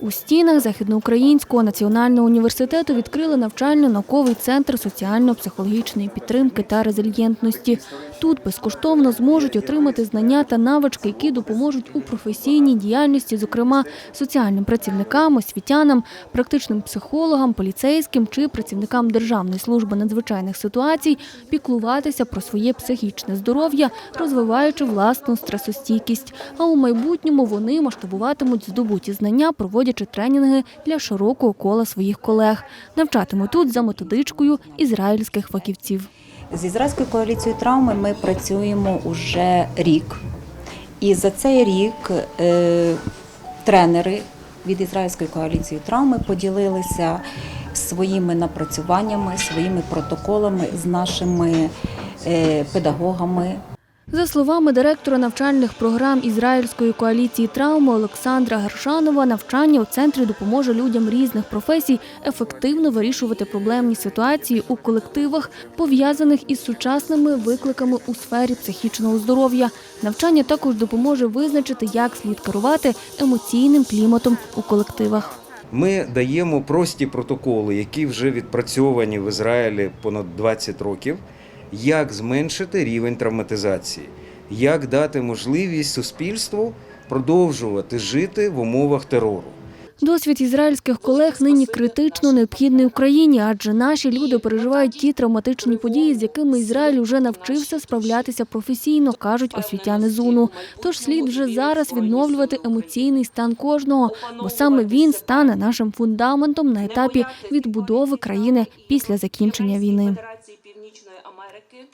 У стінах Західноукраїнського національного університету відкрили навчально-науковий центр соціально-психологічної підтримки та резильєнтності. Тут безкоштовно зможуть отримати знання та навички, які допоможуть у професійній діяльності, зокрема соціальним працівникам, освітянам, практичним психологам, поліцейським чи працівникам Державної служби надзвичайних ситуацій піклуватися про своє психічне здоров'я, розвиваючи власну стресостійкість. А у майбутньому вони масштабуватимуть здобуті знання, проводячи тренінги для широкого кола своїх колег. Навчатимуть тут за методичкою ізраїльських фахівців. З ізраїльською коаліцією травми ми працюємо уже рік. І за цей рік е, тренери від ізраїльської коаліції травми поділилися своїми напрацюваннями, своїми протоколами з нашими е, педагогами, За словами директора навчальних програм Ізраїльської коаліції травми Олександра Гершанова, навчання у центрі допоможе людям різних професій ефективно вирішувати проблемні ситуації у колективах, пов'язаних із сучасними викликами у сфері психічного здоров'я. Навчання також допоможе визначити, як слід керувати емоційним кліматом у колективах. Ми даємо прості протоколи, які вже відпрацьовані в Ізраїлі понад 20 років, як зменшити рівень травматизації, як дати можливість суспільству продовжувати жити в умовах терору. Досвід ізраїльських колег нині критично необхідний Україні, адже наші люди переживають ті травматичні події, з якими Ізраїль уже навчився справлятися професійно, кажуть освітяни ЗУНу. Тож слід вже зараз відновлювати емоційний стан кожного, бо саме він стане нашим фундаментом на етапі відбудови країни після закінчення війни. இருக்குது